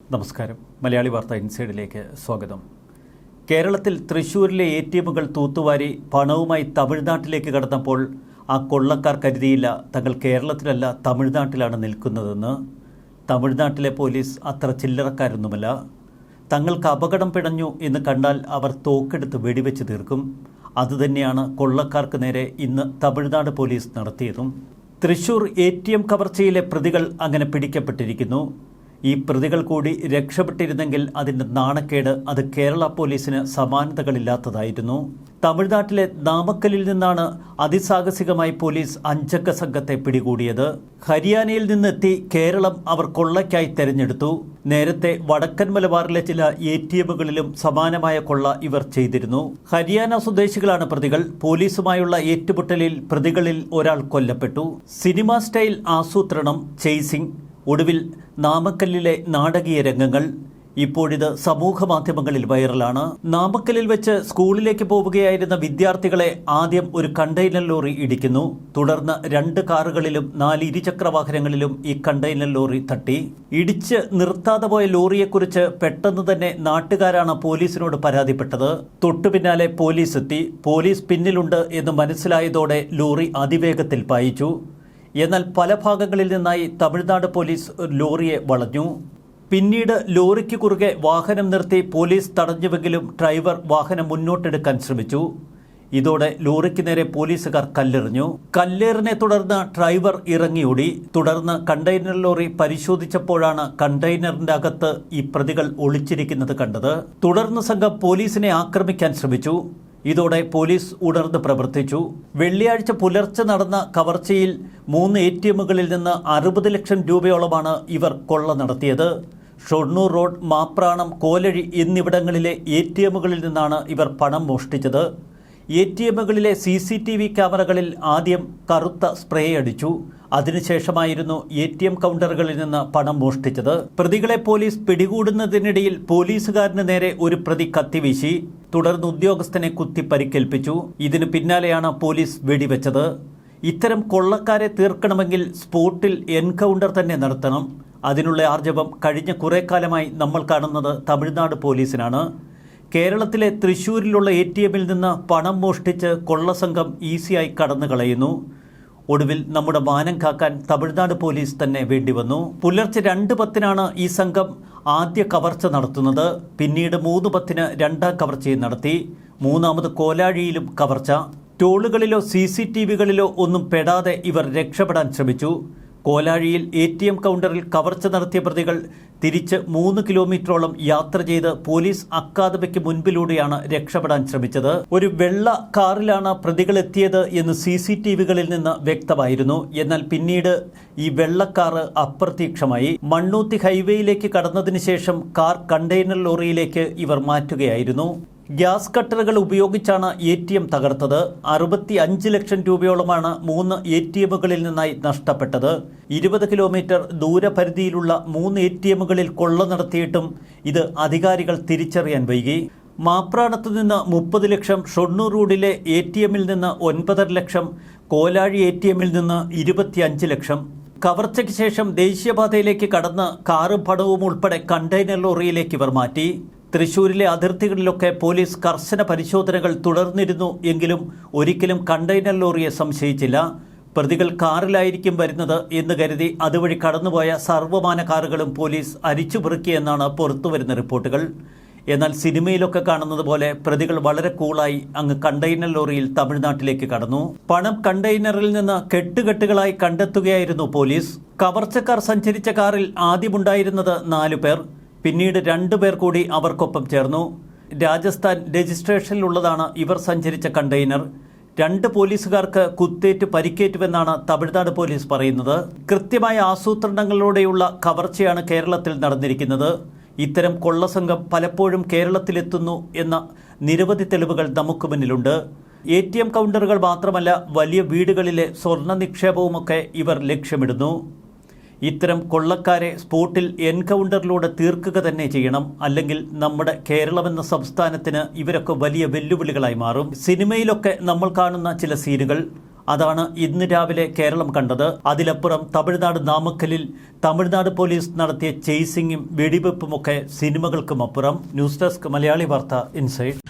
നമസ്കാരം. മലയാളി വാർത്ത ഇൻസൈഡിലേക്ക് സ്വാഗതം. കേരളത്തിൽ തൃശൂരിലെ എ ടി എമ്മുകൾ തൂത്തുവാരി പണവുമായി തമിഴ്നാട്ടിലേക്ക് കടന്നപ്പോൾ ആ കൊള്ളക്കാർ കരുതിയില്ല തങ്ങൾ കേരളത്തിലല്ല തമിഴ്നാട്ടിലാണ് നിൽക്കുന്നതെന്ന്. തമിഴ്നാട്ടിലെ പോലീസ് അത്ര ചില്ലറക്കാരൊന്നുമല്ല. തങ്ങൾക്ക് അപകടം പിടഞ്ഞു എന്ന് കണ്ടാൽ അവർ തോക്കെടുത്ത് വെടിവെച്ച് തീർക്കും. അതുതന്നെയാണ് കൊള്ളക്കാർക്ക് നേരെ ഇന്ന് തമിഴ്നാട് പോലീസ് നടത്തിയതും. തൃശൂർ എ ടി എം കവർച്ചയിലെ പ്രതികൾ അങ്ങനെ പിടിക്കപ്പെട്ടിരിക്കുന്നു. ഈ പ്രതികൾ കൂടി രക്ഷപ്പെട്ടിരുന്നെങ്കിൽ അതിന്റെ നാണക്കേട് അത് കേരള പോലീസിന് സമാനതകളില്ലാത്തതായിരുന്നു. തമിഴ്നാട്ടിലെ നാമക്കലിൽ നിന്നാണ് അതിസാഹസികമായി പോലീസ് അഞ്ചക്ക സംഘത്തെ പിടികൂടിയത്. ഹരിയാനയിൽ നിന്നെത്തി കേരളം അവർ കൊള്ളയ്ക്കായി തെരഞ്ഞെടുത്തു. നേരത്തെ വടക്കൻ മലബാറിലെ ചില എ ടി എമ്മുകളിലും സമാനമായ കൊള്ള ഇവർ ചെയ്തിരുന്നു. ഹരിയാന സ്വദേശികളാണ് പ്രതികൾ. പോലീസുമായുള്ള ഏറ്റുമുട്ടലിൽ പ്രതികളിൽ ഒരാൾ കൊല്ലപ്പെട്ടു. സിനിമ സ്റ്റൈൽ ആസൂത്രണം ചേസിംഗ് ഒടുവിൽ നാമക്കല്ലിലെ നാടകീയ രംഗങ്ങൾ ഇപ്പോഴിത് സമൂഹ മാധ്യമങ്ങളിൽ വൈറലാണ്. നാമക്കലിൽ വെച്ച് സ്കൂളിലേക്ക് പോവുകയായിരുന്ന വിദ്യാർത്ഥികളെ ആദ്യം ഒരു കണ്ടെയ്നർ ലോറി ഇടിക്കുന്നു. തുടർന്ന് രണ്ട് കാറുകളിലും നാല് ഇരുചക്ര വാഹനങ്ങളിലും ഈ കണ്ടെയ്നർ ലോറി തട്ടി. ഇടിച്ച് നിർത്താതെ പോയ ലോറിയെക്കുറിച്ച് പെട്ടെന്ന് തന്നെ നാട്ടുകാരാണ് പോലീസിനോട് പരാതിപ്പെട്ടത്. തൊട്ടു പിന്നാലെ പോലീസ് എത്തി. പോലീസ് പിന്നിലുണ്ട് എന്ന് മനസ്സിലായതോടെ ലോറി അതിവേഗത്തിൽ പായിച്ചു. എന്നാൽ പല ഭാഗങ്ങളിൽ നിന്നായി തമിഴ്നാട് പോലീസ് ലോറിയെ വളഞ്ഞു. പിന്നീട് ലോറിക്ക് കുറുകെ വാഹനം നിർത്തി പോലീസ് തടഞ്ഞുവെങ്കിലും ഡ്രൈവർ വാഹനം മുന്നോട്ടെടുക്കാൻ ശ്രമിച്ചു. ഇതോടെ ലോറിക്ക് നേരെ പോലീസുകാർ കല്ലെറിഞ്ഞു. കല്ലേറിനെ തുടർന്ന് ഡ്രൈവർ ഇറങ്ങിയോടി. തുടർന്ന് കണ്ടെയ്നർ ലോറി പരിശോധിച്ചപ്പോഴാണ് കണ്ടെയ്നറിന്റെ അകത്ത് ഈ പ്രതികൾ ഒളിച്ചിരിക്കുന്നത് കണ്ടത്. തുടർന്ന് സംഘം പോലീസിനെ ആക്രമിക്കാൻ ശ്രമിച്ചു. ഇതോടെ പോലീസ് ഉണർന്ന് പ്രവർത്തിച്ചു. വെള്ളിയാഴ്ച പുലർച്ചെ നടന്ന കവർച്ചയിൽ മൂന്ന് എ ടി എമ്മുകളിൽ നിന്ന് അറുപത് ലക്ഷം രൂപയോളമാണ് ഇവർ കൊള്ള നടത്തിയത്. ഷൊർണൂർ റോഡ് മാപ്രാണം കോലഴി എന്നിവിടങ്ങളിലെ എ ടി എമ്മുകളിൽ നിന്നാണ് ഇവർ പണം മോഷ്ടിച്ചത്. എ ടി എമ്മുകളിലെ സി സി ടി വി ക്യാമറകളിൽ ആദ്യം കറുത്ത സ്പ്രേ അടിച്ചു. അതിനുശേഷമായിരുന്നു എ ടി എം കൗണ്ടറുകളിൽ നിന്ന് പണം മോഷ്ടിച്ചത്. പ്രതികളെ പോലീസ് പിടികൂടുന്നതിനിടയിൽ പോലീസുകാരന് നേരെ ഒരു പ്രതി കത്തിവീശി. തുടർന്ന് ഉദ്യോഗസ്ഥനെ കുത്തി പരിക്കേൽപ്പിച്ചു. ഇതിനു പിന്നാലെയാണ് പോലീസ് വെടിവെച്ചത്. ഇത്തരം കൊള്ളക്കാരെ തീർക്കണമെങ്കിൽ സ്പോട്ടിൽ എൻകൗണ്ടർ തന്നെ നടത്തണം. അതിനുള്ള ആർജവം കഴിഞ്ഞ കുറേ കാലമായി നമ്മൾ കാണുന്നത് തമിഴ്നാട് പോലീസിനാണ്. കേരളത്തിലെ തൃശൂരിലുള്ള എ ടി എമ്മിൽ നിന്ന് പണം മോഷ്ടിച്ച് കൊള്ളസംഘം ഈസിയായി കടന്നു കളയുന്നു ഒടുവിൽ നമ്മുടെ മാനം കാക്കാൻ തമിഴ്നാട് പോലീസ് തന്നെ വേണ്ടിവന്നു. പുലർച്ചെ രണ്ട് പത്തിനാണ് ഈ സംഘം ആദ്യ കവർച്ച നടത്തുന്നത്. പിന്നീട് മൂന്ന് പത്തിന് രണ്ടാം കവർച്ചയും നടത്തി. മൂന്നാമത് കോലാഴിയിലും കവർച്ച. ടോളുകളിലോ സി സി ടി വികളിലോ ഒന്നും പെടാതെ ഇവർ രക്ഷപ്പെടാൻ ശ്രമിച്ചു. കോലാഴിയിൽ എ ടി എം കൗണ്ടറിൽ കവർച്ച നടത്തിയ പ്രതികൾ തിരിച്ച് മൂന്ന് കിലോമീറ്ററോളം യാത്ര ചെയ്ത് പോലീസ് അക്കാദമിക്ക് മുൻപിലൂടെയാണ് രക്ഷപ്പെടാൻ ശ്രമിച്ചത്. ഒരു വെള്ള കാറിലാണ് പ്രതികൾ എത്തിയത് എന്ന് സി സി ടി വികളിൽ നിന്ന് വ്യക്തമായിരുന്നു. എന്നാൽ പിന്നീട് ഈ വെള്ളക്കാറ് അപ്രത്യക്ഷമായി. മണ്ണൂത്തി ഹൈവേയിലേക്ക് കടന്നതിന് ശേഷം കാർ കണ്ടെയ്നർ ലോറിയിലേക്ക് ഇവർ മാറ്റുകയായിരുന്നു. ഗ്യാസ് കട്ടറുകൾ ഉപയോഗിച്ചാണ് എ ടി എം തകർത്തത്. അറുപത്തി അഞ്ച് ലക്ഷം രൂപയോളമാണ് മൂന്ന് എ ടി എമ്മുകളിൽ നിന്നായി നഷ്ടപ്പെട്ടത്. ഇരുപത് കിലോമീറ്റർ ദൂരപരിധിയിലുള്ള മൂന്ന് എ ടി എമ്മുകളിൽ കൊള്ള നടത്തിയിട്ടും ഇത് അധികാരികൾ തിരിച്ചറിയാൻ വൈകി. മാപ്രാണത്ത് നിന്ന് മുപ്പത് ലക്ഷം ഷൊണ്ണൂർ റോഡിലെ എ ടി എമ്മിൽ നിന്ന് ഒൻപതര ലക്ഷം കോലാഴി എ ടി എമ്മിൽ നിന്ന് ഇരുപത്തിയഞ്ച് ലക്ഷം. കവർച്ചയ്ക്ക് ശേഷം ദേശീയപാതയിലേക്ക് കടന്ന് കാറും പടവും ഉൾപ്പെടെ കണ്ടെയ്നർ ലോറിയിലേക്ക് ഇവർ മാറ്റി. തൃശൂരിലെ അതിർത്തികളിലൊക്കെ പോലീസ് കർശന പരിശോധനകൾ തുടർന്നിരുന്നു എങ്കിലും ഒരിക്കലും കണ്ടെയ്നർ ലോറിയെ സംശയിച്ചില്ല. പ്രതികൾ കാറിലായിരിക്കും വരുന്നത് എന്ന് കരുതി അതുവഴി കടന്നുപോയ സർവമാന കാറുകളും പോലീസ് അരിച്ചുപെറുക്കിയെന്നാണ് പുറത്തുവരുന്ന റിപ്പോർട്ടുകൾ. എന്നാൽ സിനിമയിലൊക്കെ കാണുന്നത് പോലെ പ്രതികൾ വളരെ കൂളായി അങ്ങ് കണ്ടെയ്നർ ലോറിയിൽ തമിഴ്നാട്ടിലേക്ക് കടന്നു. പണം കണ്ടെയ്നറിൽ നിന്ന് കെട്ടുകെട്ടുകളായി കണ്ടെത്തുകയായിരുന്നു പോലീസ്. കവർച്ചക്കാർ സഞ്ചരിച്ച കാറിൽ ആദ്യമുണ്ടായിരുന്നത് നാലു പേർ. പിന്നീട് രണ്ടു പേർ കൂടി അവർക്കൊപ്പം ചേർന്നു. രാജസ്ഥാൻ രജിസ്ട്രേഷനിലുള്ളതാണ് ഇവർ സഞ്ചരിച്ച കണ്ടെയ്നർ. രണ്ട് പോലീസുകാർക്ക് കുത്തേറ്റ് പരിക്കേറ്റുവെന്നാണ് തമിഴ്നാട് പോലീസ് പറയുന്നത്. കൃത്യമായ ആസൂത്രണങ്ങളിലൂടെയുള്ള കവർച്ചയാണ് കേരളത്തിൽ നടന്നിരിക്കുന്നത്. ഇത്തരം കൊള്ളസംഘം പലപ്പോഴും കേരളത്തിലെത്തുന്നു എന്ന നിരവധി തെളിവുകൾ നമുക്ക് മുന്നിലുണ്ട്. എ ടി എം കൗണ്ടറുകൾ മാത്രമല്ല വലിയ വീടുകളിലെ സ്വർണ നിക്ഷേപവുമൊക്കെ ഇവർ ലക്ഷ്യമിടുന്നു. ഇത്തരം കൊള്ളക്കാരെ സ്പോട്ടിൽ എൻകൗണ്ടറിലൂടെ തീർക്കുക തന്നെ ചെയ്യണം. അല്ലെങ്കിൽ നമ്മുടെ കേരളമെന്ന സംസ്ഥാനത്തിന് ഇവരൊക്കെ വലിയ വെല്ലുവിളികളായി മാറും. സിനിമയിലൊക്കെ നമ്മൾ കാണുന്ന ചില സീനുകൾ. അതാണ് ഇന്ന് രാവിലെ കേരളം കണ്ടത്. അതിലപ്പുറം തമിഴ്നാട് നാമക്കലിൽ തമിഴ്നാട് പോലീസ് നടത്തിയ ചേസിങ്ങും വെടിവെപ്പുമൊക്കെ സിനിമകൾക്കും അപ്പുറം. ന്യൂസ് ഡെസ്ക് മലയാളി വാർത്ത ഇൻസൈഡ്.